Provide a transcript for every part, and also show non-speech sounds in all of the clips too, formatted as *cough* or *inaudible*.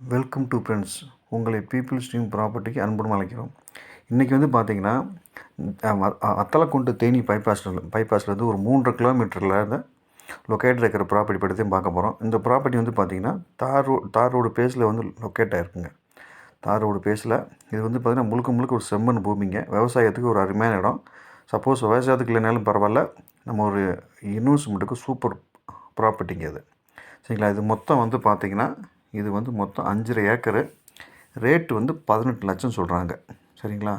Welcome to friends உங்களை people stream ப்ராப்பர்ட்டிக்கு அன்புடன் அழைக்கிறோம். இன்றைக்கி வந்து பார்த்திங்கன்னா அத்தலக்குண்டு தேனி பைபாஸில் பைபாஸ்லேருந்து ஒரு மூன்றரை கிலோமீட்டரில் இந்த லொக்கேட் இருக்கிற ப்ராப்பர்ட்டி பற்றி பார்க்க போகிறோம் இந்த ப்ராப்பர்ட்டி வந்து பார்த்திங்கன்னா தார் ரோ தார் ரோடு பேஸில் வந்து லொக்கேட் ஆகிருக்குங்க தார் ரோடு பேஸில் இது வந்து பார்த்திங்கன்னா முழுக்க முழுக்க ஒரு செம்மண் பூமிங்க. விவசாயத்துக்கு ஒரு அருமையான இடம். சப்போஸ் விவசாயத்துக்கு இல்லைனாலும் பரவாயில்ல. நம்ம ஒரு இன்வெஸ்ட்மெண்ட்டுக்கு சூப்பர் ப்ராப்பர்ட்டிங்க அது. சரிங்களா? இது மொத்தம் வந்து பார்த்திங்கன்னா இது வந்து மொத்தம் அஞ்சரை ஏக்கரு. ரேட்டு வந்து பதினெட்டு லட்சம் சொல்கிறாங்க சரிங்களா?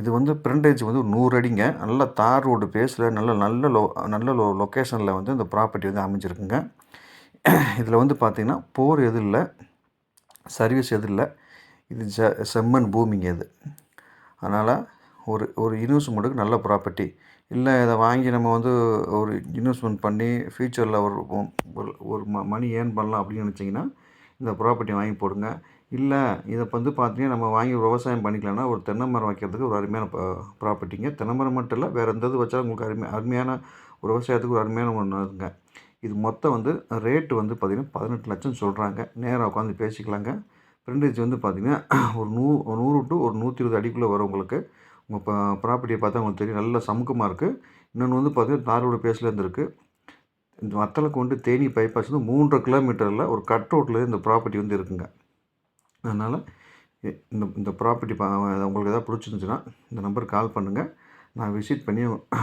இது வந்து ஃப்ரண்டேஜ் வந்து ஒரு நூறு அடிங்க. நல்ல தார் ரோடு பேஸில் நல்ல நல்ல லோ நல்ல லோ லொக்கேஷனில் வந்து இந்த ப்ராப்பர்ட்டி வந்து அமைஞ்சிருக்குங்க. இதில் வந்து பார்த்திங்கன்னா போர் எதுவும் இல்லை சர்வீஸ் எதுவும் இல்லை. இது ஜ செம்மண் பூமிங்க இது. அதனால் ஒரு ஒரு இன்வெஸ்ட்மெண்ட்டுக்கு நல்ல ப்ராப்பர்ட்டி. இல்லை இதை வாங்கி நம்ம வந்து ஒரு இன்வெஸ்ட்மெண்ட் பண்ணி ஃப்யூச்சரில் ஒரு ஒரு ஒரு ம மணி ஏர்ன் பண்ணலாம் அப்படின்னு நினச்சிங்கன்னா இந்த ப்ராப்பர்ட்டி வாங்கி போடுங்க. இல்லை இதை வந்து பார்த்தீங்கன்னா நம்ம வாங்கி விவசாயம் பண்ணிக்கலாம்னா ஒரு தென்னை மரம் வைக்கிறதுக்கு ஒரு அருமையான ப்ராப்பர்ட்டிங்க தென்னை மரம் மட்டும் இல்லை வேறு எந்த இது வச்சாலும் உங்களுக்கு அருமை அருமையான ஒரு விவசாயத்துக்கு ஒரு அருமையான ஒன்றுங்க இது மொத்தம் வந்து ரேட்டு வந்து பார்த்திங்கன்னா பதினெட்டு லட்சம் சொல்கிறாங்க நேராக உட்காந்து பேசிக்கலாங்க. ஃப்ரெண்டேஜ் வந்து பார்த்திங்கன்னா *clears throat* ஒரு நூ நூறு டு ஒரு நூற்றி இருபது அடிக்குள்ளே வரும் உங்களுக்கு. உங்கள் ப ப்ராப்பர்ட்டியை பார்த்தா உங்களுக்கு தெரியும். நல்ல சமுக்கமாக இருக்குது இன்னொன்று வந்து பார்த்திங்கன்னா தாரோட பேஸ்லேருந்து இருக்குது இந்த வத்தலுக்கு வந்து தேனி பைபாஸ் வந்து மூன்றரை கிலோமீட்டரில் ஒரு கட் ரோட்டில் இந்த ப்ராப்பர்ட்டி வந்து இருக்குங்க. அதனால் இந்த இந்த ப்ராப்பர்ட்டி உங்களுக்கு எதாவது பிடிச்சிருந்துச்சுன்னா இந்த நம்பருக்கு கால் பண்ணுங்கள் நான் விசிட் பண்ணி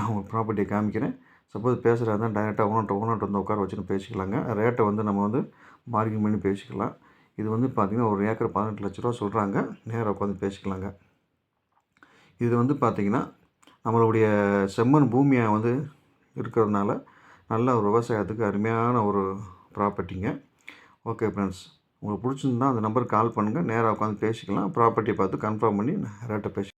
உங்கள் ப்ராப்பர்ட்டியை காமிக்கிறேன். சப்போஸ் பேசுகிறதா இருந்தால் டைரெக்டாக ஓனர்ட்ட ஓனர்ட்ட வந்து உட்கார வச்சுன்னு பேசிக்கலாங்க. ரேட்டை வந்து நம்ம வந்து பார்கிங் பண்ணி பேசிக்கலாம். இது வந்து பார்த்திங்கன்னா ஒரு ஏக்கர் பதினெட்டு லட்ச ரூபா சொல்கிறாங்க நேராக உட்காந்து பேசிக்கலாங்க. இது வந்து பார்த்திங்கன்னா நம்மளுடைய செம்மண் பூமியாக வந்து இருக்கிறதுனால நல்ல ஒரு விவசாயத்துக்கு அருமையான ஒரு ப்ராப்பர்ட்டிங்க ஓகே ஃப்ரெண்ட்ஸ் உங்களுக்கு பிடிச்சிருந்தா அந்த நம்பருக்கு கால் பண்ணுங்கள் நேராக உட்காந்து பேசிக்கலாம். ப்ராப்பர்ட்டியை பார்த்து கன்ஃபார்ம் பண்ணி ரேட்டை பேசி